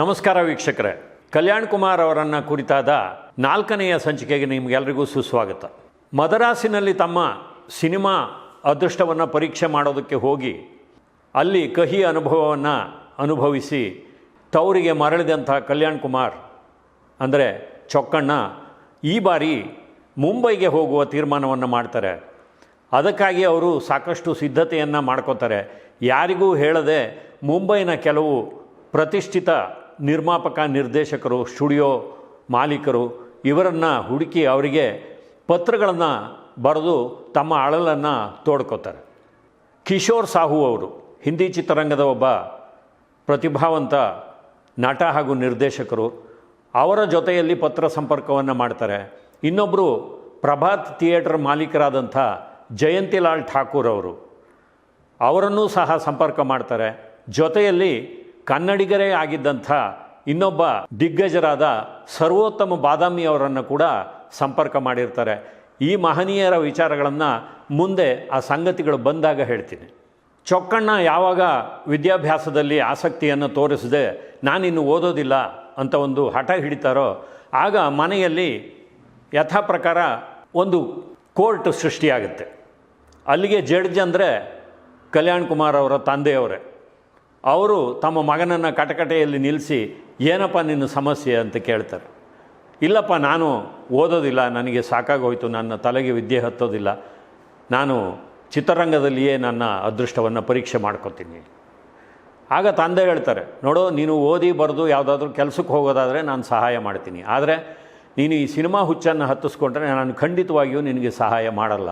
ನಮಸ್ಕಾರ ವೀಕ್ಷಕರೇ. ಕಲ್ಯಾಣ್ ಕುಮಾರ್ ಅವರನ್ನು ಕುರಿತಾದ ನಾಲ್ಕನೆಯ ಸಂಚಿಕೆಗೆ ನಿಮಗೆಲ್ಲರಿಗೂ ಸುಸ್ವಾಗತ. ಮದರಾಸಿನಲ್ಲಿ ತಮ್ಮ ಸಿನಿಮಾ ಅದೃಷ್ಟವನ್ನು ಪರೀಕ್ಷೆ ಮಾಡೋದಕ್ಕೆ ಹೋಗಿ, ಅಲ್ಲಿ ಕಹಿ ಅನುಭವವನ್ನು ಅನುಭವಿಸಿ ತವರಿಗೆ ಮರಳಿದಂಥ ಕಲ್ಯಾಣ್ ಕುಮಾರ್, ಅಂದರೆ ಚೊಕ್ಕಣ್ಣ, ಈ ಬಾರಿ ಮುಂಬೈಗೆ ಹೋಗುವ ತೀರ್ಮಾನವನ್ನು ಮಾಡ್ತಾರೆ. ಅದಕ್ಕಾಗಿ ಅವರು ಸಾಕಷ್ಟು ಸಿದ್ಧತೆಯನ್ನು ಮಾಡ್ಕೋತಾರೆ. ಯಾರಿಗೂ ಹೇಳದೆ ಮುಂಬೈನ ಕೆಲವು ಪ್ರತಿಷ್ಠಿತ ನಿರ್ಮಾಪಕ, ನಿರ್ದೇಶಕರು, ಸ್ಟುಡಿಯೋ ಮಾಲೀಕರು ಇವರನ್ನು ಹುಡುಕಿ ಅವರಿಗೆ ಪತ್ರಗಳನ್ನು ಬರೆದು ತಮ್ಮ ಅಳಲನ್ನು ತೋಡ್ಕೋತಾರೆ. ಕಿಶೋರ್ ಸಾಹು ಅವರು, ಹಿಂದಿ ಚಿತ್ರರಂಗದ ಒಬ್ಬ ಪ್ರತಿಭಾವಂತ ನಟ ಹಾಗೂ ನಿರ್ದೇಶಕರು, ಅವರ ಜೊತೆಯಲ್ಲಿ ಪತ್ರ ಸಂಪರ್ಕವನ್ನು ಮಾಡ್ತಾರೆ. ಇನ್ನೊಬ್ಬರು ಪ್ರಭಾತ್ ಥಿಯೇಟರ್ ಮಾಲೀಕರಾದಂಥ ಜಯಂತಿಲಾಲ್ ಠಾಕೂರ್ ಅವರು. ಅವರನ್ನೂ ಸಹ ಸಂಪರ್ಕ ಮಾಡ್ತಾರೆ. ಜೊತೆಯಲ್ಲಿ ಕನ್ನಡಿಗರೇ ಆಗಿದ್ದಂಥ ಇನ್ನೊಬ್ಬ ದಿಗ್ಗಜರಾದ ಸರ್ವೋತ್ತಮ ಬಾದಾಮಿ ಅವರನ್ನು ಕೂಡ ಸಂಪರ್ಕ ಮಾಡಿರ್ತಾರೆ. ಈ ಮಹನೀಯರ ವಿಚಾರಗಳನ್ನು ಮುಂದೆ ಆ ಸಂಗತಿಗಳು ಬಂದಾಗ ಹೇಳ್ತೀನಿ. ಚೊಕ್ಕಣ್ಣ ಯಾವಾಗ ವಿದ್ಯಾಭ್ಯಾಸದಲ್ಲಿ ಆಸಕ್ತಿಯನ್ನು ತೋರಿಸದೆ ನಾನಿನ್ನು ಓದೋದಿಲ್ಲ ಅಂತ ಒಂದು ಹಠ ಹಿಡಿತಾರೋ, ಆಗ ಮನೆಯಲ್ಲಿ ಯಥಾ ಪ್ರಕಾರ ಒಂದು ಕೋರ್ಟ್ ಸೃಷ್ಟಿಯಾಗುತ್ತೆ. ಅಲ್ಲಿಗೆ ಜಡ್ಜ್ ಅಂದರೆ ಕಲ್ಯಾಣ್ ಕುಮಾರ್ ಅವರ ತಂದೆಯವರೇ. ಅವರು ತಮ್ಮ ಮಗನನ್ನು ಕಟಕಟೆಯಲ್ಲಿ ನಿಲ್ಲಿಸಿ ಏನಪ್ಪ ನಿನ್ನ ಸಮಸ್ಯೆ? ಅಂತ ಕೇಳ್ತಾರೆ. ಇಲ್ಲಪ್ಪ, ನಾನು ಓದೋದಿಲ್ಲ, ನನಗೆ ಸಾಕಾಗೋಯ್ತು, ನನ್ನ ತಲೆಗೆ ವಿದ್ಯೆ ಹತ್ತೋದಿಲ್ಲ. ನಾನು ಚಿತ್ರರಂಗದಲ್ಲಿಯೇ ನನ್ನ ಅದೃಷ್ಟವನ್ನು ಪರೀಕ್ಷೆ ಮಾಡ್ಕೊತೀನಿ. ಆಗ ತಂದೆ ಹೇಳ್ತಾರೆ, ನೋಡೋ, ನೀನು ಓದಿ ಬರೆದು ಯಾವುದಾದ್ರೂ ಕೆಲಸಕ್ಕೆ ಹೋಗೋದಾದರೆ ನಾನು ಸಹಾಯ ಮಾಡ್ತೀನಿ. ಆದರೆ ನೀನು ಈ ಸಿನಿಮಾ ಹುಚ್ಚನ್ನು ಹತ್ತಿಸ್ಕೊಂಡ್ರೆ ನಾನು ಖಂಡಿತವಾಗಿಯೂ ನಿನಗೆ ಸಹಾಯ ಮಾಡಲ್ಲ.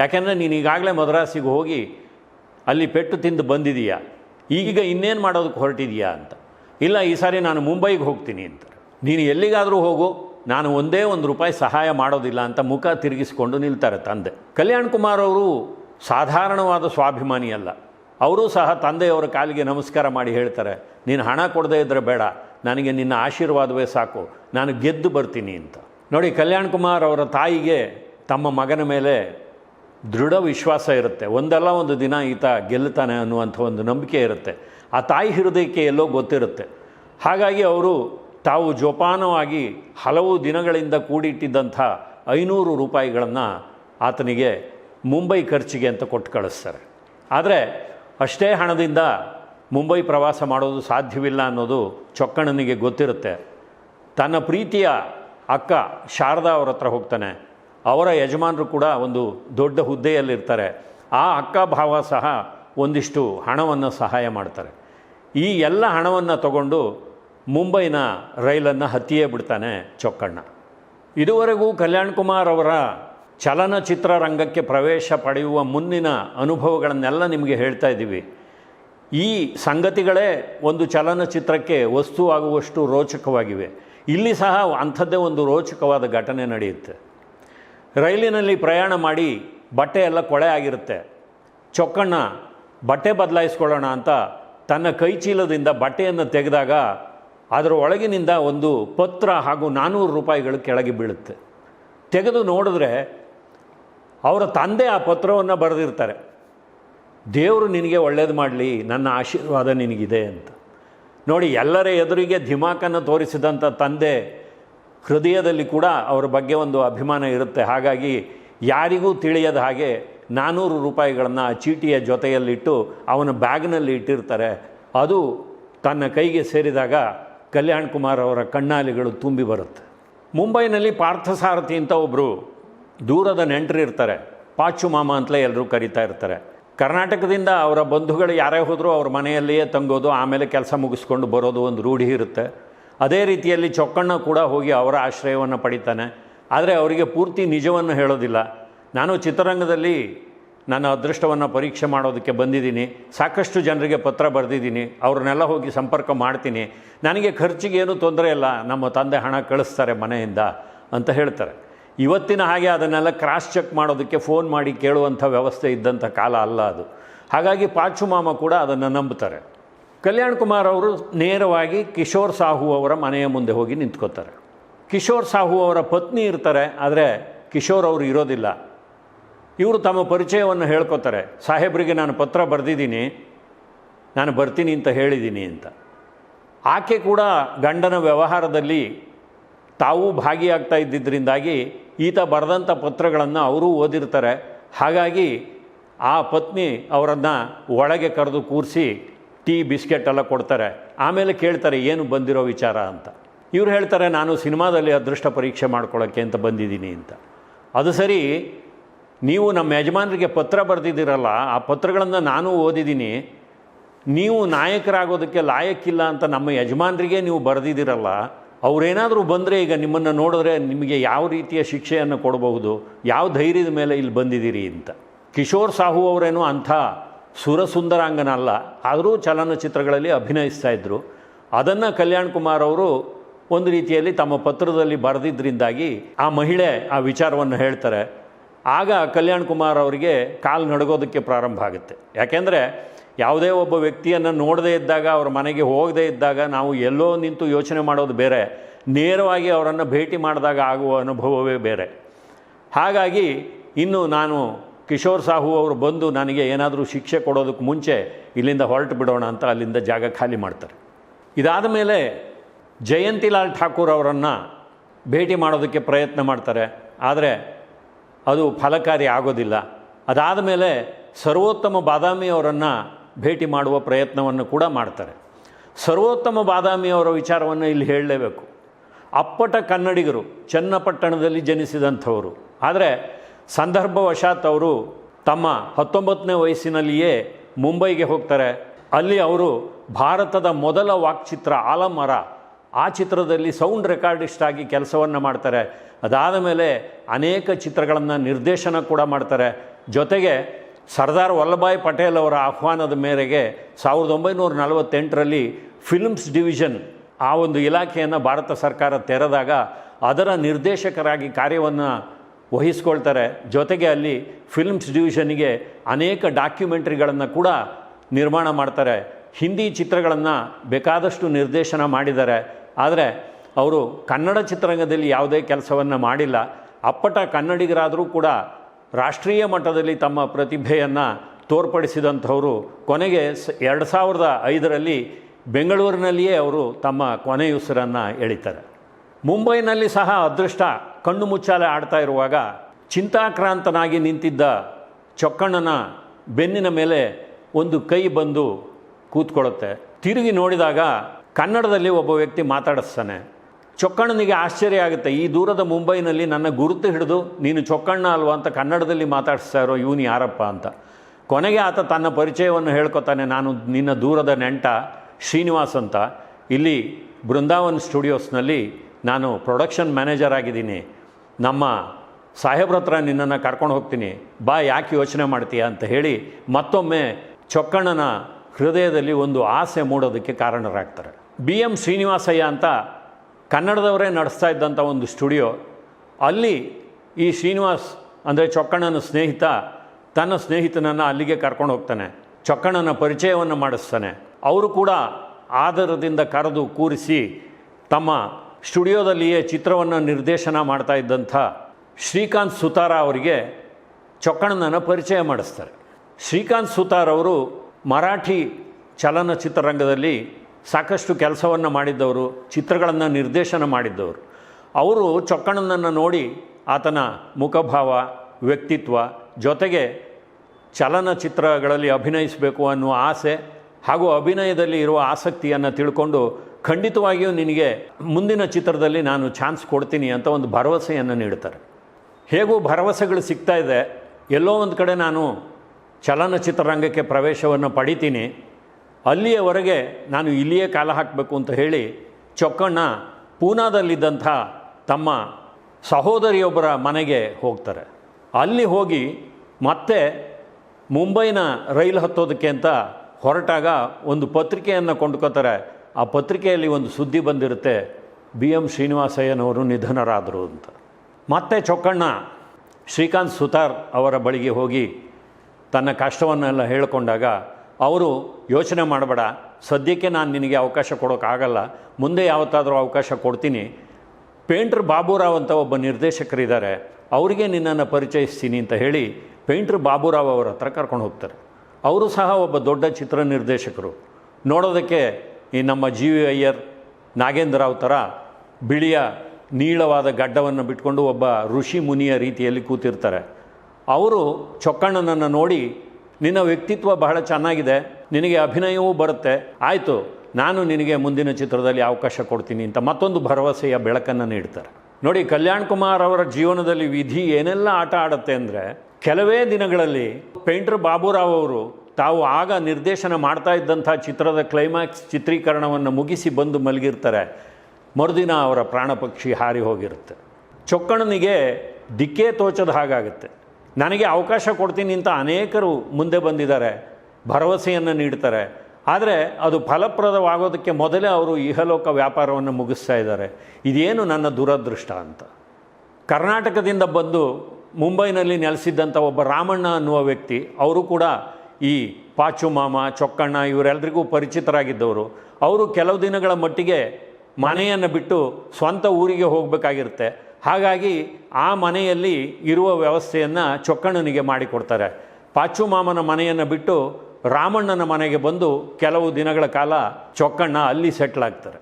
ಯಾಕೆಂದರೆ ನೀನು ಈಗಾಗಲೇ ಮದ್ರಾಸಿಗೆ ಹೋಗಿ ಅಲ್ಲಿ ಪೆಟ್ಟು ತಿಂದು ಬಂದಿದೀಯಾ? ಈಗ ಇನ್ನೇನು ಮಾಡೋದಕ್ಕೆ ಹೊರಟಿದೆಯಾ ಅಂತ. ಇಲ್ಲ, ಈ ಸಾರಿ ನಾನು ಮುಂಬೈಗೆ ಹೋಗ್ತೀನಿ ಅಂತ. ನೀನು ಎಲ್ಲಿಗಾದರೂ ಹೋಗು, ನಾನು ಒಂದೇ ಒಂದು ರೂಪಾಯಿ ಸಹಾಯ ಮಾಡೋದಿಲ್ಲ ಅಂತ ಮುಖ ತಿರುಗಿಸಿಕೊಂಡು ನಿಲ್ತಾರೆ ತಂದೆ. ಕಲ್ಯಾಣ್ ಕುಮಾರ್ ಅವರು ಸಾಧಾರಣವಾದ ಸ್ವಾಭಿಮಾನಿ ಅಲ್ಲ. ಅವರೂ ಸಹ ತಂದೆಯವರ ಕಾಲಿಗೆ ನಮಸ್ಕಾರ ಮಾಡಿ ಹೇಳ್ತಾರೆ, ನೀನು ಹಣ ಕೊಡದೇ ಇದ್ದರೆ ಬೇಡ, ನನಗೆ ನಿನ್ನ ಆಶೀರ್ವಾದವೇ ಸಾಕು, ನಾನು ಗೆದ್ದು ಬರ್ತೀನಿ ಅಂತ. ನೋಡಿ, ಕಲ್ಯಾಣ್ ಕುಮಾರ್ ಅವರ ತಾಯಿಗೆ ತಮ್ಮ ಮಗನ ಮೇಲೆ ದೃಢ ವಿಶ್ವಾಸ ಇರುತ್ತೆ. ಒಂದಲ್ಲ ಒಂದು ದಿನ ಈತ ಗೆಲ್ಲುತ್ತಾನೆ ಅನ್ನುವಂಥ ಒಂದು ನಂಬಿಕೆ ಇರುತ್ತೆ. ಆ ತಾಯಿ ಹೃದಯಕ್ಕೆ ಎಲ್ಲೋ ಗೊತ್ತಿರುತ್ತೆ. ಹಾಗಾಗಿ ಅವರು ತಾವು ಜೋಪಾನವಾಗಿ ಹಲವು ದಿನಗಳಿಂದ ಕೂಡಿಟ್ಟಿದ್ದಂಥ ಐನೂರು ರೂಪಾಯಿಗಳನ್ನು ಆತನಿಗೆ ಮುಂಬೈ ಖರ್ಚಿಗೆ ಅಂತ ಕೊಟ್ಟು ಕಳಿಸ್ತಾರೆ. ಆದರೆ ಅಷ್ಟೇ ಹಣದಿಂದ ಮುಂಬೈ ಪ್ರವಾಸ ಮಾಡೋದು ಸಾಧ್ಯವಿಲ್ಲ ಅನ್ನೋದು ಚೊಕ್ಕಣ್ಣನಿಗೆ ಗೊತ್ತಿರುತ್ತೆ. ತನ್ನ ಪ್ರೀತಿಯ ಅಕ್ಕ ಶಾರದಾ ಅವರ ಹತ್ರ ಹೋಗ್ತಾನೆ. ಅವರ ಯಜಮಾನರು ಕೂಡ ಒಂದು ದೊಡ್ಡ ಹುದ್ದೆಯಲ್ಲಿರ್ತಾರೆ. ಆ ಅಕ್ಕ ಭಾವ ಸಹ ಒಂದಿಷ್ಟು ಹಣವನ್ನು ಸಹಾಯ ಮಾಡ್ತಾರೆ. ಈ ಎಲ್ಲ ಹಣವನ್ನು ತಗೊಂಡು ಮುಂಬೈನ ರೈಲನ್ನು ಹತ್ತಿಯೇ ಬಿಡ್ತಾನೆ ಚೊಕ್ಕಣ್ಣ. ಇದುವರೆಗೂ ಕಲ್ಯಾಣ್ ಕುಮಾರ್ ಅವರ ಚಲನಚಿತ್ರ ರಂಗಕ್ಕೆ ಪ್ರವೇಶ ಪಡೆಯುವ ಮುನ್ನಿನ ಅನುಭವಗಳನ್ನೆಲ್ಲ ನಿಮಗೆ ಹೇಳ್ತಾ ಇದ್ದೀವಿ. ಈ ಸಂಗತಿಗಳೇ ಒಂದು ಚಲನಚಿತ್ರಕ್ಕೆ ವಸ್ತು ಆಗುವಷ್ಟು ರೋಚಕವಾಗಿವೆ. ಇಲ್ಲಿ ಸಹ ಅಂಥದ್ದೇ ಒಂದು ರೋಚಕವಾದ ಘಟನೆ ನಡೆಯುತ್ತೆ. ರೈಲಿನಲ್ಲಿ ಪ್ರಯಾಣ ಮಾಡಿ ಬಟ್ಟೆ ಎಲ್ಲ ಕೊಳೆ ಆಗಿರುತ್ತೆ. ಚೊಕ್ಕಣ್ಣ, ಬಟ್ಟೆ ಬದಲಾಯಿಸ್ಕೊಳ್ಳೋಣ ಅಂತ ತನ್ನ ಕೈಚೀಲದಿಂದ ಬಟ್ಟೆಯನ್ನು ತೆಗೆದಾಗ ಅದರ ಒಳಗಿನಿಂದ ಒಂದು ಪತ್ರ ಹಾಗೂ ನಾನ್ನೂರು ರೂಪಾಯಿಗಳು ಕೆಳಗೆ ಬೀಳುತ್ತೆ. ತೆಗೆದು ನೋಡಿದ್ರೆ ಅವರ ತಂದೆ ಆ ಪತ್ರವನ್ನು ಬರೆದಿರ್ತಾರೆ. ದೇವರು ನಿನಗೆ ಒಳ್ಳೇದು ಮಾಡಲಿ, ನನ್ನ ಆಶೀರ್ವಾದ ನಿನಗಿದೆ ಅಂತ. ನೋಡಿ, ಎಲ್ಲರ ಎದುರಿಗೆ ಧಿಮಾಕನ್ನು ತೋರಿಸಿದಂಥ ತಂದೆ ಹೃದಯದಲ್ಲಿ ಕೂಡ ಅವರ ಬಗ್ಗೆ ಒಂದು ಅಭಿಮಾನ ಇರುತ್ತೆ. ಹಾಗಾಗಿ ಯಾರಿಗೂ ತಿಳಿಯದ ಹಾಗೆ ನಾನ್ನೂರು ರೂಪಾಯಿಗಳನ್ನು ಆ ಚೀಟಿಯ ಜೊತೆಯಲ್ಲಿಟ್ಟು ಅವನ ಬ್ಯಾಗ್ನಲ್ಲಿ ಇಟ್ಟಿರ್ತಾರೆ. ಅದು ತನ್ನ ಕೈಗೆ ಸೇರಿದಾಗ ಕಲ್ಯಾಣ್ ಕುಮಾರ್ ಅವರ ಕಣ್ಣಾಲಿಗಳು ತುಂಬಿ ಬರುತ್ತೆ. ಮುಂಬೈನಲ್ಲಿ ಪಾರ್ಥಸಾರಥಿ ಅಂತ ಒಬ್ಬರು ದೂರದ ನೆಂಟರು ಇರ್ತಾರೆ. ಪಾಚು ಮಾಮ ಅಂತಲೇ ಎಲ್ಲರೂ ಕರೀತಾ ಇರ್ತಾರೆ. ಕರ್ನಾಟಕದಿಂದ ಅವರ ಬಂಧುಗಳು ಯಾರೇ ಹೋದರೂ ಅವ್ರ ಮನೆಯಲ್ಲಿಯೇ ತಂಗೋದು, ಆಮೇಲೆ ಕೆಲಸ ಮುಗಿಸ್ಕೊಂಡು ಬರೋದು ಒಂದು ರೂಢಿ ಇರುತ್ತೆ. ಅದೇ ರೀತಿಯಲ್ಲಿ ಚೊಕ್ಕಣ್ಣ ಕೂಡ ಹೋಗಿ ಅವರ ಆಶ್ರಯವನ್ನು ಪಡಿತಾನೆ. ಆದರೆ ಅವರಿಗೆ ಪೂರ್ತಿ ನಿಜವನ್ನು ಹೇಳೋದಿಲ್ಲ. ನಾನು ಚಿತ್ರರಂಗದಲ್ಲಿ ನನ್ನ ಅದೃಷ್ಟವನ್ನು ಪರೀಕ್ಷೆ ಮಾಡೋದಕ್ಕೆ ಬಂದಿದ್ದೀನಿ. ಸಾಕಷ್ಟು ಜನರಿಗೆ ಪತ್ರ ಬರೆದಿದ್ದೀನಿ. ಅವ್ರನ್ನೆಲ್ಲ ಹೋಗಿ ಸಂಪರ್ಕ ಮಾಡ್ತೀನಿ. ನನಗೆ ಖರ್ಚಿಗೆ ಏನೂ ತೊಂದರೆ ಇಲ್ಲ. ನಮ್ಮ ತಂದೆ ಹಣ ಕಳಿಸ್ತಾರೆ ಮನೆಯಿಂದ ಅಂತ ಹೇಳ್ತಾರೆ. ಇವತ್ತಿನ ಹಾಗೆ ಅದನ್ನೆಲ್ಲ ಕ್ರಾಸ್ ಚೆಕ್ ಮಾಡೋದಕ್ಕೆ ಫೋನ್ ಮಾಡಿ ಕೇಳುವಂಥ ವ್ಯವಸ್ಥೆ ಇದ್ದಂಥ ಕಾಲ ಅಲ್ಲ ಅದು. ಹಾಗಾಗಿ ಪಾಚುಮಾಮ ಕೂಡ ಅದನ್ನು ನಂಬುತ್ತಾರೆ. ಕಲ್ಯಾಣ್ ಕುಮಾರ್ ಅವರು ನೇರವಾಗಿ ಕಿಶೋರ್ ಸಾಹು ಅವರ ಮನೆಯ ಮುಂದೆ ಹೋಗಿ ನಿಂತ್ಕೋತಾರೆ. ಕಿಶೋರ್ ಸಾಹು ಅವರ ಪತ್ನಿ ಇರ್ತಾರೆ, ಆದರೆ ಕಿಶೋರ್ ಅವರು ಇರೋದಿಲ್ಲ. ಇವರು ತಮ್ಮ ಪರಿಚಯವನ್ನು ಹೇಳ್ಕೊತಾರೆ, ಸಾಹೇಬರಿಗೆ ನಾನು ಪತ್ರ ಬರೆದಿದ್ದೀನಿ, ನಾನು ಬರ್ತೀನಿ ಅಂತ ಹೇಳಿದ್ದೀನಿ ಅಂತ. ಆಕೆ ಕೂಡ ಗಂಡನ ವ್ಯವಹಾರದಲ್ಲಿ ತಾವು ಭಾಗಿಯಾಗ್ತಾ ಇದ್ದಿದ್ದರಿಂದಾಗಿ ಈತ ಬರೆದಂಥ ಪತ್ರಗಳನ್ನು ಅವರೂ ಓದಿರ್ತಾರೆ. ಹಾಗಾಗಿ ಆ ಪತ್ನಿ ಅವರನ್ನು ಒಳಗೆ ಕರೆದು ಕೂರಿಸಿ ಟೀ ಬಿಸ್ಕೆಟ್ ಎಲ್ಲ ಕೊಡ್ತಾರೆ. ಆಮೇಲೆ ಕೇಳ್ತಾರೆ, ಏನು ಬಂದಿರೋ ವಿಚಾರ ಅಂತ? ಇವ್ರು ಹೇಳ್ತಾರೆ, ನಾನು ಸಿನಿಮಾದಲ್ಲಿ ಅದೃಷ್ಟ ಪರೀಕ್ಷೆ ಮಾಡ್ಕೊಳ್ಳೋಕ್ಕೆ ಅಂತ ಬಂದಿದ್ದೀನಿ ಅಂತ. ಅದು ಸರಿ, ನೀವು ನಮ್ಮ ಯಜಮಾನರಿಗೆ ಪತ್ರ ಬರೆದಿದ್ದೀರಲ್ಲ, ಆ ಪತ್ರಗಳನ್ನು ನಾನು ಓದಿದ್ದೀನಿ. ನೀವು ನಾಯಕರಾಗೋದಕ್ಕೆ ಲಾಯಕ್ಕಿಲ್ಲ ಅಂತ ನಮ್ಮ ಯಜಮಾನರಿಗೆ ನೀವು ಬರೆದಿದ್ದೀರಲ್ಲ, ಅವರೇನಾದರೂ ಬಂದರೆ ಈಗ ನಿಮ್ಮನ್ನು ನೋಡಿದ್ರೆ ನಿಮಗೆ ಯಾವ ರೀತಿಯ ಶಿಕ್ಷೆಯನ್ನು ಕೊಡಬಹುದು, ಯಾವ ಧೈರ್ಯದ ಮೇಲೆ ಇಲ್ಲಿ ಬಂದಿದ್ದೀರಿ ಅಂತ. ಕಿಶೋರ್ ಸಾಹು ಅವರೇನು ಅಂಥ ಸುರಸುಂದರಾಂಗನ ಅಲ್ಲ ಆದರೂ ಚಲನಚಿತ್ರಗಳಲ್ಲಿ ಅಭಿನಯಿಸ್ತಾ ಇದ್ದರು ಅದನ್ನು ಕಲ್ಯಾಣ್ ಕುಮಾರ್ ಅವರು ಒಂದು ರೀತಿಯಲ್ಲಿ ತಮ್ಮ ಪತ್ರದಲ್ಲಿ ಬರೆದಿದ್ದರಿಂದಾಗಿ ಆ ಮಹಿಳೆ ಆ ವಿಚಾರವನ್ನು ಹೇಳ್ತಾರೆ. ಆಗ ಕಲ್ಯಾಣ್ ಕುಮಾರ್ ಅವರಿಗೆ ಕಾಲು ನಡಗೋದಕ್ಕೆ ಪ್ರಾರಂಭ ಆಗುತ್ತೆ. ಯಾಕೆಂದರೆ ಯಾವುದೇ ಒಬ್ಬ ವ್ಯಕ್ತಿಯನ್ನು ನೋಡದೇ ಇದ್ದಾಗ, ಅವ್ರ ಮನೆಗೆ ಹೋಗದೇ ಇದ್ದಾಗ, ನಾವು ಎಲ್ಲೋ ನಿಂತು ಯೋಚನೆ ಮಾಡೋದು ಬೇರೆ. ನೇರವಾಗಿ ಅವರನ್ನು ಭೇಟಿ ಮಾಡಿದಾಗ ಆಗುವ ಅನುಭವವೇ ಬೇರೆ. ಹಾಗಾಗಿ ಇನ್ನು ನಾನು ಕಿಶೋರ್ ಸಾಹು ಅವರು ಬಂದು ನನಗೆ ಏನಾದರೂ ಶಿಕ್ಷೆ ಕೊಡೋದಕ್ಕೆ ಮುಂಚೆ ಇಲ್ಲಿಂದ ಹೊರಟು ಬಿಡೋಣ ಅಂತ ಅಲ್ಲಿಂದ ಜಾಗ ಖಾಲಿ ಮಾಡ್ತಾರೆ. ಇದಾದ ಮೇಲೆ ಜಯಂತಿಲಾಲ್ ಠಾಕೂರ್ ಅವರನ್ನು ಭೇಟಿ ಮಾಡೋದಕ್ಕೆ ಪ್ರಯತ್ನ ಮಾಡ್ತಾರೆ. ಆದರೆ ಅದು ಫಲಕಾರಿ ಆಗೋದಿಲ್ಲ. ಅದಾದ ಮೇಲೆ ಸರ್ವೋತ್ತಮ ಬಾದಾಮಿ ಅವರನ್ನು ಭೇಟಿ ಮಾಡುವ ಪ್ರಯತ್ನವನ್ನು ಕೂಡ ಮಾಡ್ತಾರೆ. ಸರ್ವೋತ್ತಮ ಬಾದಾಮಿ ಅವರ ವಿಚಾರವನ್ನು ಇಲ್ಲಿ ಹೇಳಲೇಬೇಕು. ಅಪ್ಪಟ ಕನ್ನಡಿಗರು, ಚನ್ನಪಟ್ಟಣದಲ್ಲಿ ಜನಿಸಿದಂಥವರು. ಆದರೆ ಸಂದರ್ಭವಶಾತ್ ಅವರು ತಮ್ಮ ಹತ್ತೊಂಬತ್ತನೇ ವಯಸ್ಸಿನಲ್ಲಿಯೇ ಮುಂಬೈಗೆ ಹೋಗ್ತಾರೆ. ಅಲ್ಲಿ ಅವರು ಭಾರತದ ಮೊದಲ ವಾಕ್ಚಿತ್ರ ಆಲಮರ ಆ ಚಿತ್ರದಲ್ಲಿ ಸೌಂಡ್ ರೆಕಾರ್ಡಿಸ್ಟ್ ಆಗಿ ಕೆಲಸವನ್ನು ಮಾಡ್ತಾರೆ. ಅದಾದ ಮೇಲೆ ಅನೇಕ ಚಿತ್ರಗಳನ್ನು ನಿರ್ದೇಶನ ಕೂಡ ಮಾಡ್ತಾರೆ. ಜೊತೆಗೆ ಸರ್ದಾರ್ ವಲ್ಲಭಾಯ್ ಪಟೇಲ್ ಅವರ ಆಹ್ವಾನದ ಮೇರೆಗೆ ಸಾವಿರದ ಒಂಬೈನೂರ ನಲವತ್ತೆಂಟರಲ್ಲಿ ಫಿಲ್ಮ್ಸ್ ಡಿವಿಷನ್ ಆ ಒಂದು ಇಲಾಖೆಯನ್ನು ಭಾರತ ಸರ್ಕಾರ ತೆರೆದಾಗ ಅದರ ನಿರ್ದೇಶಕರಾಗಿ ಕಾರ್ಯವನ್ನು ವಹಿಸ್ಕೊಳ್ತಾರೆ. ಜೊತೆಗೆ ಅಲ್ಲಿ ಫಿಲ್ಮ್ಸ್ ಡಿವಿಷನ್ಗೆ ಅನೇಕ ಡಾಕ್ಯುಮೆಂಟ್ರಿಗಳನ್ನು ಕೂಡ ನಿರ್ಮಾಣ ಮಾಡ್ತಾರೆ. ಹಿಂದಿ ಚಿತ್ರಗಳನ್ನು ಬೇಕಾದಷ್ಟು ನಿರ್ದೇಶನ ಮಾಡಿದ್ದಾರೆ. ಆದರೆ ಅವರು ಕನ್ನಡ ಚಿತ್ರರಂಗದಲ್ಲಿ ಯಾವುದೇ ಕೆಲಸವನ್ನು ಮಾಡಿಲ್ಲ. ಅಪ್ಪಟ ಕನ್ನಡಿಗರಾದರೂ ಕೂಡ ರಾಷ್ಟ್ರೀಯ ಮಟ್ಟದಲ್ಲಿ ತಮ್ಮ ಪ್ರತಿಭೆಯನ್ನು ತೋರ್ಪಡಿಸಿದಂಥವರು. ಕೊನೆಗೆ ಸ ಎರಡು ಸಾವಿರದ ಐದರಲ್ಲಿ ಬೆಂಗಳೂರಿನಲ್ಲಿಯೇ ಅವರು ತಮ್ಮ ಕೊನೆಯುಸಿರನ್ನು ಎಳಿತಾರೆ. ಮುಂಬೈನಲ್ಲಿ ಸಹ ಅದೃಷ್ಟ. ಕಣ್ಣು ಮುಚ್ಚಾಲೆ ಆಡ್ತಾ ಇರುವಾಗ ಚಿಂತಾಕ್ರಾಂತನಾಗಿ ನಿಂತಿದ್ದ ಚೊಕ್ಕಣ್ಣನ ಬೆನ್ನಿನ ಮೇಲೆ ಒಂದು ಕೈ ಬಂದು ಕೂತ್ಕೊಳ್ಳುತ್ತೆ. ತಿರುಗಿ ನೋಡಿದಾಗ ಕನ್ನಡದಲ್ಲಿ ಒಬ್ಬ ವ್ಯಕ್ತಿ ಮಾತಾಡಿಸ್ತಾನೆ. ಚೊಕ್ಕಣ್ಣನಿಗೆ ಆಶ್ಚರ್ಯ ಆಗುತ್ತೆ, ಈ ದೂರದ ಮುಂಬೈನಲ್ಲಿ ನನ್ನ ಗುರುತು ಹಿಡಿದು ನೀನು ಚೊಕ್ಕಣ್ಣ ಅಲ್ವಾ ಅಂತ ಕನ್ನಡದಲ್ಲಿ ಮಾತಾಡಿಸ್ತಾ ಇರೋ ಇವನು ಯಾರಪ್ಪ ಅಂತ. ಕೊನೆಗೆ ಆತ ತನ್ನ ಪರಿಚಯವನ್ನು ಹೇಳ್ಕೊತಾನೆ, ನಾನು ನಿನ್ನ ದೂರದ ನೆಂಟ ಶ್ರೀನಿವಾಸ್ ಅಂತ. ಇಲ್ಲಿ ಬೃಂದಾವನ್ ಸ್ಟುಡಿಯೋಸ್ನಲ್ಲಿ ನಾನು ಪ್ರೊಡಕ್ಷನ್ ಮ್ಯಾನೇಜರ್ ಆಗಿದ್ದೀನಿ. ನಮ್ಮ ಸಾಹೇಬ್ರ ಹತ್ರ ನಿನ್ನನ್ನು ಕರ್ಕೊಂಡು ಹೋಗ್ತೀನಿ. ಬಾ, ಯಾಕೆ ಯೋಚನೆ ಮಾಡ್ತೀಯ ಅಂತ ಹೇಳಿ ಮತ್ತೊಮ್ಮೆ ಚೊಕ್ಕಣ್ಣನ ಹೃದಯದಲ್ಲಿ ಒಂದು ಆಸೆ ಮೂಡೋದಕ್ಕೆ ಕಾರಣರಾಗ್ತಾರೆ. ಬಿ ಎಂ ಶ್ರೀನಿವಾಸಯ್ಯ ಅಂತ ಕನ್ನಡದವರೇ ನಡೆಸ್ತಾ ಇದ್ದಂಥ ಒಂದು ಸ್ಟುಡಿಯೋ. ಅಲ್ಲಿ ಈ ಶ್ರೀನಿವಾಸ್ ಅಂದರೆ ಚೊಕ್ಕಣ್ಣನ ಸ್ನೇಹಿತ ತನ್ನ ಸ್ನೇಹಿತನನ್ನು ಅಲ್ಲಿಗೆ ಕರ್ಕೊಂಡು ಹೋಗ್ತಾನೆ. ಚೊಕ್ಕಣ್ಣನ ಪರಿಚಯವನ್ನು ಮಾಡಿಸ್ತಾನೆ. ಅವರು ಕೂಡ ಆಧಾರದಿಂದ ಕರೆದು ಕೂರಿಸಿ ತಮ್ಮ ಸ್ಟುಡಿಯೋದಲ್ಲಿಯೇ ಚಿತ್ರವನ್ನು ನಿರ್ದೇಶನ ಮಾಡ್ತಾ ಇದ್ದಂಥ ಶ್ರೀಕಾಂತ್ ಸುತಾರ ಅವರಿಗೆ ಚೊಕ್ಕಣ್ಣನ ಪರಿಚಯ ಮಾಡಿಸ್ತಾರೆ. ಶ್ರೀಕಾಂತ್ ಸುತಾರ್ ಅವರು ಮರಾಠಿ ಚಲನಚಿತ್ರರಂಗದಲ್ಲಿ ಸಾಕಷ್ಟು ಕೆಲಸವನ್ನು ಮಾಡಿದ್ದವರು, ಚಿತ್ರಗಳನ್ನು ನಿರ್ದೇಶನ ಮಾಡಿದ್ದವರು. ಅವರು ಚೊಕ್ಕಣ್ಣನನ್ನು ನೋಡಿ ಆತನ ಮುಖಭಾವ, ವ್ಯಕ್ತಿತ್ವ, ಜೊತೆಗೆ ಚಲನಚಿತ್ರಗಳಲ್ಲಿ ಅಭಿನಯಿಸಬೇಕು ಅನ್ನುವ ಆಸೆ ಹಾಗೂ ಅಭಿನಯದಲ್ಲಿ ಇರುವ ಆಸಕ್ತಿಯನ್ನು ತಿಳ್ಕೊಂಡು ಖಂಡಿತವಾಗಿಯೂ ನಿನಗೆ ಮುಂದಿನ ಚಿತ್ರದಲ್ಲಿ ನಾನು ಚಾನ್ಸ್ ಕೊಡ್ತೀನಿ ಅಂತ ಒಂದು ಭರವಸೆಯನ್ನು ನೀಡ್ತಾರೆ ಹೇಗೂ ಭರವಸೆಗಳು ಸಿಗ್ತಾ ಇದೆ. ಎಲ್ಲೋ ಒಂದು ಕಡೆ ನಾನು ಚಲನಚಿತ್ರರಂಗಕ್ಕೆ ಪ್ರವೇಶವನ್ನು ಪಡಿತೀನಿ. ಅಲ್ಲಿಯವರೆಗೆ ನಾನು ಇಲ್ಲಿಯೇ ಕಾಲ ಹಾಕಬೇಕು ಅಂತ ಹೇಳಿ ಚೊಕ್ಕಣ್ಣ ಪೂನಾದಲ್ಲಿದ್ದಂಥ ತಮ್ಮ ಸಹೋದರಿಯೊಬ್ಬರ ಮನೆಗೆ ಹೋಗ್ತಾರೆ. ಅಲ್ಲಿ ಹೋಗಿ ಮತ್ತೆ ಮುಂಬೈನ ರೈಲು ಹತ್ತೋದಕ್ಕೆ ಅಂತ ಹೊರಟಾಗ ಒಂದು ಪತ್ರಿಕೆಯನ್ನು ಕೊಂಡ್ಕೋತಾರೆ ಆ ಪತ್ರಿಕೆಯಲ್ಲಿ ಒಂದು ಸುದ್ದಿ ಬಂದಿರುತ್ತೆ, ಬಿ ಎಂ ಶ್ರೀನಿವಾಸಯ್ಯನವರು ನಿಧನರಾದರು ಅಂತ. ಮತ್ತೆ ಚೊಕ್ಕಣ್ಣ, ಶ್ರೀಕಾಂತ್ ಸುತಾರ್ ಅವರ ಬಳಿಗೆ ಹೋಗಿ ತನ್ನ ಕಷ್ಟವನ್ನೆಲ್ಲ ಹೇಳಿಕೊಂಡಾಗ, ಅವರು ಯೋಚನೆ ಮಾಡಬೇಡ, ಸದ್ಯಕ್ಕೆ ನಾನು ನಿನಗೆ ಅವಕಾಶ ಕೊಡೋಕ್ಕಾಗಲ್ಲ ಮುಂದೆ ಯಾವತ್ತಾದರೂ ಅವಕಾಶ ಕೊಡ್ತೀನಿ. ಪೇಂಟ್ರ್ ಬಾಬುರಾವ್ ಅಂತ ಒಬ್ಬ ನಿರ್ದೇಶಕರಿದ್ದಾರೆ, ಅವರಿಗೆ ನಿನ್ನನ್ನು ಪರಿಚಯಿಸ್ತೀನಿ ಅಂತ ಹೇಳಿ ಪೇಂಟ್ರ್ ಬಾಬುರಾವ್ ಅವರ ಹತ್ರ ಕರ್ಕೊಂಡು ಹೋಗ್ತಾರೆ. ಅವರು ಸಹ ಒಬ್ಬ ದೊಡ್ಡ ಚಿತ್ರ ನಿರ್ದೇಶಕರು. ನೋಡೋದಕ್ಕೆ ಈ ನಮ್ಮ ಜಿ ವಿ ಅಯ್ಯರ್ ನಾಗೇಂದ್ರರಾವ್ ಥರ ಬಿಳಿಯ ನೀಳವಾದ ಗಡ್ಡವನ್ನು ಬಿಟ್ಕೊಂಡು ಒಬ್ಬ ಋಷಿ ಮುನಿಯ ರೀತಿಯಲ್ಲಿ ಕೂತಿರ್ತಾರೆ. ಅವರು ಚೊಕ್ಕಣ್ಣನನ್ನು ನೋಡಿ, ನಿನ್ನ ವ್ಯಕ್ತಿತ್ವ ಬಹಳ ಚೆನ್ನಾಗಿದೆ, ನಿನಗೆ ಅಭಿನಯವೂ ಬರುತ್ತೆ, ಆಯಿತು, ನಾನು ನಿನಗೆ ಮುಂದಿನ ಚಿತ್ರದಲ್ಲಿ ಅವಕಾಶ ಕೊಡ್ತೀನಿ ಅಂತ ಮತ್ತೊಂದು ಭರವಸೆಯ ಬೆಳಕನ್ನು ನೀಡ್ತಾರೆ. ನೋಡಿ, ಕಲ್ಯಾಣ್ ಕುಮಾರ್ ಅವರ ಜೀವನದಲ್ಲಿ ವಿಧಿ ಏನೆಲ್ಲ ಆಟ ಆಡುತ್ತೆ ಅಂದರೆ, ಕೆಲವೇ ದಿನಗಳಲ್ಲಿ ಪೇಂಟರ್ ಬಾಬುರಾವ್ ಅವರು ತಾವು ಆಗ ನಿರ್ದೇಶನ ಮಾಡ್ತಾ ಇದ್ದಂಥ ಚಿತ್ರದ ಕ್ಲೈಮ್ಯಾಕ್ಸ್ ಚಿತ್ರೀಕರಣವನ್ನು ಮುಗಿಸಿ ಬಂದು ಮಲಗಿರ್ತಾರೆ. ಮರುದಿನ ಅವರ ಪ್ರಾಣಪಕ್ಷಿ ಹಾರಿ ಹೋಗಿರುತ್ತೆ. ಚೊಕ್ಕಣನಿಗೆ ದಿಕ್ಕೇ ತೋಚದ ಹಾಗಾಗುತ್ತೆ. ನನಗೆ ಅವಕಾಶ ಕೊಡ್ತೀನಿ ಅಂತ ಅನೇಕರು ಮುಂದೆ ಬಂದಿದ್ದಾರೆ. ಭರವಸೆಯನ್ನು ನೀಡ್ತಾರೆ. ಆದರೆ ಅದು ಫಲಪ್ರದವಾಗೋದಕ್ಕೆ ಮೊದಲೇ ಅವರು ಇಹಲೋಕ ವ್ಯಾಪಾರವನ್ನು ಮುಗಿಸ್ತಾ ಇದ್ದಾರೆ. ಇದೇನು ನನ್ನ ದುರದೃಷ್ಟ ಅಂತ. ಕರ್ನಾಟಕದಿಂದ ಬಂದು ಮುಂಬೈನಲ್ಲಿ ನೆಲೆಸಿದ್ದಂಥ ಒಬ್ಬ ರಾಮಣ್ಣ ಅನ್ನುವ ವ್ಯಕ್ತಿ, ಅವರು ಕೂಡ ಈ ಪಾಚು ಮಾಮ, ಚೊಕ್ಕಣ್ಣ ಇವರೆಲ್ಲರಿಗೂ ಪರಿಚಿತರಾಗಿದ್ದವರು. ಅವರು ಕೆಲವು ದಿನಗಳ ಮಟ್ಟಿಗೆ ಮನೆಯನ್ನು ಬಿಟ್ಟು ಸ್ವಂತ ಊರಿಗೆ ಹೋಗಬೇಕಾಗಿರುತ್ತೆ. ಹಾಗಾಗಿ ಆ ಮನೆಯಲ್ಲಿ ಇರುವ ವ್ಯವಸ್ಥೆಯನ್ನು ಚೊಕ್ಕಣ್ಣನಿಗೆ ಮಾಡಿಕೊಡ್ತಾರೆ. ಪಾಚು ಮಾಮನ ಮನೆಯನ್ನು ಬಿಟ್ಟು ರಾಮಣ್ಣನ ಮನೆಗೆ ಬಂದು ಕೆಲವು ದಿನಗಳ ಕಾಲ ಚೊಕ್ಕಣ್ಣ ಅಲ್ಲಿ ಸೆಟ್ಲ್ ಆಗ್ತಾರೆ.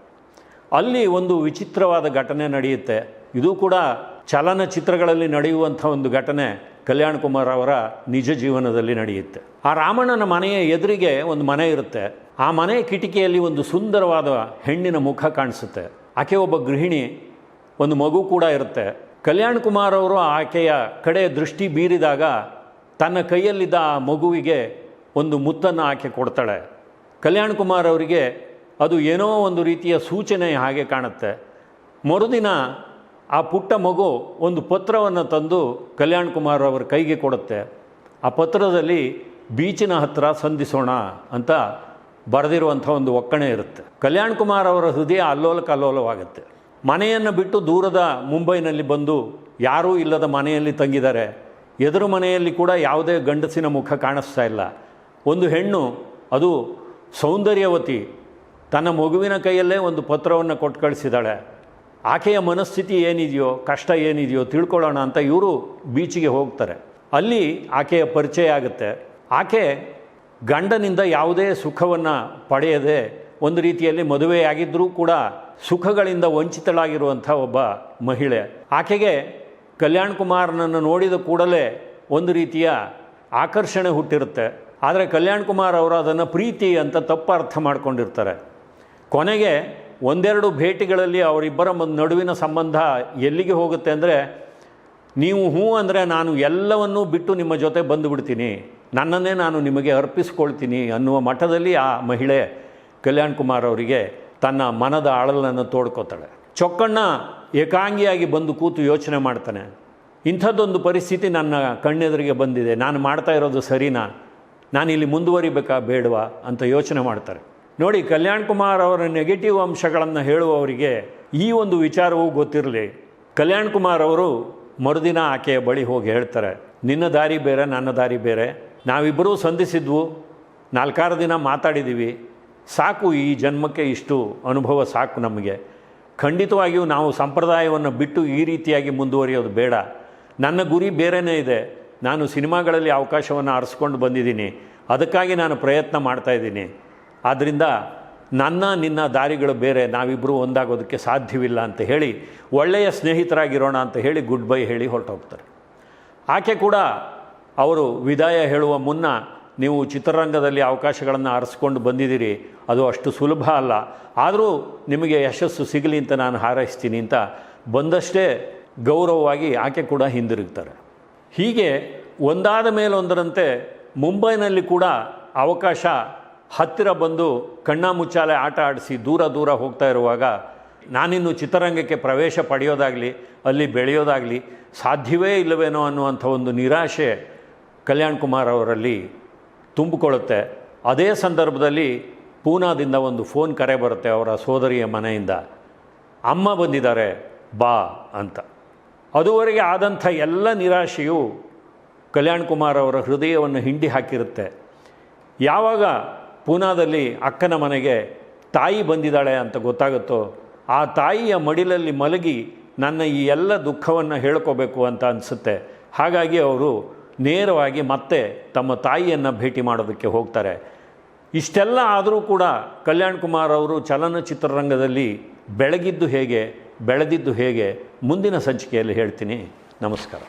ಅಲ್ಲಿ ಒಂದು ವಿಚಿತ್ರವಾದ ಘಟನೆ ನಡೆಯುತ್ತೆ. ಇದು ಕೂಡ ಚಲನಚಿತ್ರಗಳಲ್ಲಿ ನಡೆಯುವಂಥ ಒಂದು ಘಟನೆ ಕಲ್ಯಾಣ್ ಕುಮಾರ್ ಅವರ ನಿಜ ಜೀವನದಲ್ಲಿ ನಡೆಯುತ್ತೆ. ಆ ರಾಮಣ್ಣನ ಮನೆಯ ಎದುರಿಗೆ ಒಂದು ಮನೆ ಇರುತ್ತೆ. ಆ ಮನೆ ಕಿಟಿಕಿಯಲ್ಲಿ ಒಂದು ಸುಂದರವಾದ ಹೆಣ್ಣಿನ ಮುಖ ಕಾಣಿಸುತ್ತೆ. ಆಕೆ ಒಬ್ಬ ಗೃಹಿಣಿ, ಒಂದು ಮಗು ಕೂಡ ಇರುತ್ತೆ. ಕಲ್ಯಾಣ್ ಕುಮಾರ್ ಅವರು ಆಕೆಯ ಕಡೆ ದೃಷ್ಟಿ ಬೀರಿದಾಗ ತನ್ನ ಕೈಯಲ್ಲಿದ್ದ ಆ ಮಗುವಿಗೆ ಒಂದು ಮುತ್ತನ್ನು ಆಕೆ ಕೊಡ್ತಾಳೆ. ಕಲ್ಯಾಣ್ ಕುಮಾರ್ ಅವರಿಗೆ ಅದು ಏನೋ ಒಂದು ರೀತಿಯ ಸೂಚನೆ ಹಾಗೆ ಕಾಣುತ್ತೆ. ಮರುದಿನ ಆ ಪುಟ್ಟ ಮಗು ಒಂದು ಪತ್ರವನ್ನು ತಂದು ಕಲ್ಯಾಣ್ ಕುಮಾರ್ ಅವರ ಕೈಗೆ ಕೊಡುತ್ತೆ. ಆ ಪತ್ರದಲ್ಲಿ ಬೀಚಿನ ಹತ್ರ ಸಂಧಿಸೋಣ ಅಂತ ಬರೆದಿರುವಂಥ ಒಂದು ಒಕ್ಕಣೆ ಇರುತ್ತೆ. ಕಲ್ಯಾಣ್ ಕುಮಾರ್ ಅವರ ಹೃದಯ ಅಲ್ಲೋಲ ಕಲ್ಲೋಲವಾಗುತ್ತೆ ಮನೆಯನ್ನು ಬಿಟ್ಟು ದೂರದ ಮುಂಬೈನಲ್ಲಿ ಬಂದು ಯಾರೂ ಇಲ್ಲದ ಮನೆಯಲ್ಲಿ ತಂಗಿದ್ದಾರೆ. ಎದುರು ಮನೆಯಲ್ಲಿ ಕೂಡ ಯಾವುದೇ ಗಂಡಸಿನ ಮುಖ ಕಾಣಿಸ್ತಾ ಇಲ್ಲ. ಒಂದು ಹೆಣ್ಣು, ಅದು ಸೌಂದರ್ಯವತಿ, ತನ್ನ ಮಗುವಿನ ಕೈಯಲ್ಲೇ ಒಂದು ಪತ್ರವನ್ನು ಕೊಟ್ಟು ಕಳಿಸಿದ್ದಾಳೆ. ಆಕೆಯ ಮನಸ್ಥಿತಿ ಏನಿದೆಯೋ, ಕಷ್ಟ ಏನಿದೆಯೋ ತಿಳ್ಕೊಳ್ಳೋಣ ಅಂತ ಇವರು ಬೀಚಿಗೆ ಹೋಗ್ತಾರೆ. ಅಲ್ಲಿ ಆಕೆಯ ಪರಿಚಯ ಆಗುತ್ತೆ. ಆಕೆ ಗಂಡನಿಂದ ಯಾವುದೇ ಸುಖವನ್ನು ಪಡೆಯದೆ ಒಂದು ರೀತಿಯಲ್ಲಿ ಮದುವೆಯಾಗಿದ್ದರೂ ಕೂಡ ಸುಖಗಳಿಂದ ವಂಚಿತಳಾಗಿರುವಂಥ ಒಬ್ಬ ಮಹಿಳೆ. ಆಕೆಗೆ ಕಲ್ಯಾಣ್ ಕುಮಾರ್ನನ್ನು ನೋಡಿದ ಕೂಡಲೇ ಒಂದು ರೀತಿಯ ಆಕರ್ಷಣೆ ಹುಟ್ಟಿರುತ್ತೆ. ಆದರೆ ಕಲ್ಯಾಣ್ ಕುಮಾರ್ ಅವರು ಅದನ್ನು ಪ್ರೀತಿ ಅಂತ ತಪ್ಪು ಅರ್ಥ ಮಾಡ್ಕೊಂಡಿರ್ತಾರೆ. ಕೊನೆಗೆ ಒಂದೆರಡು ಭೇಟಿಗಳಲ್ಲಿ ಅವರಿಬ್ಬರ ನಡುವಿನ ಸಂಬಂಧ ಎಲ್ಲಿಗೆ ಹೋಗುತ್ತೆ ಅಂದರೆ, ನೀವು ಹ್ಞೂ ಅಂದರೆ ನಾನು ಎಲ್ಲವನ್ನೂ ಬಿಟ್ಟು ನಿಮ್ಮ ಜೊತೆ ಬಂದುಬಿಡ್ತೀನಿ ನನ್ನನ್ನೇ ನಾನು ನಿಮಗೆ ಅರ್ಪಿಸ್ಕೊಳ್ತೀನಿ ಅನ್ನುವ ಮಟ್ಟದಲ್ಲಿ ಆ ಮಹಿಳೆ ಕಲ್ಯಾಣ್ ಕುಮಾರ್ ಅವರಿಗೆ ತನ್ನ ಮನದ ಆಳಲನ್ನು ತೋಡ್ಕೋತಾಳೆ. ಚೊಕ್ಕಣ್ಣ ಏಕಾಂಗಿಯಾಗಿ ಬಂದು ಕೂತು ಯೋಚನೆ ಮಾಡ್ತಾನೆ. ಇಂಥದ್ದೊಂದು ಪರಿಸ್ಥಿತಿ ನನ್ನ ಕಣ್ಣೆದುರಿಗೆ ಬಂದಿದೆ. ನಾನು ಮಾಡ್ತಾ ಇರೋದು ಸರಿನಾ? ನಾನು ಇಲ್ಲಿ ಮುಂದುವರಿಬೇಕಾ ಬೇಡವಾ? ಅಂತ ಯೋಚನೆ ಮಾಡ್ತಾರೆ. ನೋಡಿ, ಕಲ್ಯಾಣ್ ಕುಮಾರ್ ಅವರ ನೆಗೆಟಿವ್ ಅಂಶಗಳನ್ನು ಹೇಳುವವರಿಗೆ ಈ ಒಂದು ವಿಚಾರವೂ ಗೊತ್ತಿರಲಿ. ಕಲ್ಯಾಣ್ ಕುಮಾರ್ ಅವರು ಮರುದಿನ ಆಕೆಯ ಬಳಿ ಹೋಗಿ ಹೇಳ್ತಾರೆ, ನಿನ್ನ ದಾರಿ ಬೇರೆ, ನನ್ನ ದಾರಿ ಬೇರೆ. ನಾವಿಬ್ಬರೂ ಸಂಧಿಸಿದ್ವು, ನಾಲ್ಕಾರು ದಿನ ಮಾತಾಡಿದ್ದೀವಿ ಸಾಕು ಈ ಜನ್ಮಕ್ಕೆ ಇಷ್ಟು ಅನುಭವ ಸಾಕು ನಮಗೆ. ಖಂಡಿತವಾಗಿಯೂ ನಾವು ಸಂಪ್ರದಾಯವನ್ನು ಬಿಟ್ಟು ಈ ರೀತಿಯಾಗಿ ಮುಂದುವರಿಯೋದು ಬೇಡ. ನನ್ನ ಗುರಿ ಬೇರೆಯೇ ಇದೆ. ನಾನು ಸಿನಿಮಾಗಳಲ್ಲಿ ಅವಕಾಶವನ್ನು ಆರಿಸ್ಕೊಂಡು ಬಂದಿದ್ದೀನಿ. ಅದಕ್ಕಾಗಿ ನಾನು ಪ್ರಯತ್ನ ಮಾಡ್ತಾ ಇದ್ದೀನಿ. ಆದ್ದರಿಂದ ನನ್ನ, ನಿನ್ನ ದಾರಿಗಳು ಬೇರೆ ನಾವಿಬ್ಬರೂ ಒಂದಾಗೋದಕ್ಕೆ ಸಾಧ್ಯವಿಲ್ಲ ಅಂತ ಹೇಳಿ, ಒಳ್ಳೆಯ ಸ್ನೇಹಿತರಾಗಿರೋಣ ಅಂತ ಹೇಳಿ ಗುಡ್ ಬೈ ಹೇಳಿ ಹೊರಟೋಗ್ತಾರೆ. ಆಕೆ ಕೂಡ ಅವರು ವಿದಾಯ ಹೇಳುವ ಮುನ್ನ, ನೀವು ಚಿತ್ರರಂಗದಲ್ಲಿ ಅವಕಾಶಗಳನ್ನು ಆರಿಸ್ಕೊಂಡು ಬಂದಿದ್ದೀರಿ, ಅದು ಅಷ್ಟು ಸುಲಭ ಅಲ್ಲ. ಆದರೂ ನಿಮಗೆ ಯಶಸ್ಸು ಸಿಗಲಿ ಅಂತ ನಾನು ಹಾರೈಸ್ತೀನಿ ಅಂತ ಬಂದಷ್ಟೇ ಗೌರವವಾಗಿ ಆಕೆ ಕೂಡ ಹಿಂದಿರುಗ್ತಾರೆ. ಹೀಗೆ ಒಂದಾದ ಮೇಲೊಂದರಂತೆ ಮುಂಬೈನಲ್ಲಿ ಕೂಡ ಅವಕಾಶ ಹತ್ತಿರ ಬಂದು ಕಣ್ಣ ಮುಚ್ಚಾಲೆ ಆಟ ಆಡಿಸಿ ದೂರ ದೂರ ಹೋಗ್ತಾ ಇರುವಾಗ ನಾನಿನ್ನು ಚಿತ್ರರಂಗಕ್ಕೆ ಪ್ರವೇಶ ಪಡೆಯೋದಾಗಲಿ, ಅಲ್ಲಿ ಬೆಳೆಯೋದಾಗಲಿ ಸಾಧ್ಯವೇ ಇಲ್ಲವೇನೋ ಅನ್ನುವಂಥ ಒಂದು ನಿರಾಶೆ ಕಲ್ಯಾಣ್ ಕುಮಾರ್ ಅವರಲ್ಲಿ ತುಂಬಿಕೊಳ್ಳುತ್ತೆ. ಅದೇ ಸಂದರ್ಭದಲ್ಲಿ ಪೂನಾದಿಂದ ಒಂದು ಫೋನ್ ಕರೆ ಬರುತ್ತೆ ಅವರ ಸೋದರಿಯ ಮನೆಯಿಂದ. ಅಮ್ಮ ಬಂದಿದ್ದಾರೆ, ಬಾ ಅಂತ. ಅದುವರೆಗೆ ಆದಂಥ ಎಲ್ಲ ನಿರಾಶೆಯು ಕಲ್ಯಾಣ್ ಕುಮಾರ್ ಅವರ ಹೃದಯವನ್ನು ಹಿಂಡಿ ಹಾಕಿರುತ್ತೆ. ಯಾವಾಗ ಪೂನಾದಲ್ಲಿ ಅಕ್ಕನ ಮನೆಗೆ ತಾಯಿ ಬಂದಿದ್ದಾಳೆ ಅಂತ ಗೊತ್ತಾಗುತ್ತೋ, ಆ ತಾಯಿಯ ಮಡಿಲಲ್ಲಿ ಮಲಗಿ ನನ್ನ ಈ ಎಲ್ಲ ದುಃಖವನ್ನು ಹೇಳ್ಕೋಬೇಕು ಅಂತ ಅನಿಸುತ್ತೆ. ಹಾಗಾಗಿ ಅವರು ನೇರವಾಗಿ ಮತ್ತೆ ತಮ್ಮ ತಾಯಿಯನ್ನು ಭೇಟಿ ಮಾಡೋದಕ್ಕೆ ಹೋಗ್ತಾರೆ. ಇಷ್ಟೆಲ್ಲ ಆದರೂ ಕೂಡ ಕಲ್ಯಾಣ್ ಕುಮಾರ್ ಅವರು ಚಲನಚಿತ್ರರಂಗದಲ್ಲಿ ಬೆಳಗಿದ್ದು ಹೇಗೆ, ಬೆಳೆದಿದ್ದು ಹೇಗೆ ಮುಂದಿನ ಸಂಚಿಕೆಯಲ್ಲಿ ಹೇಳ್ತೀನಿ. ನಮಸ್ಕಾರ.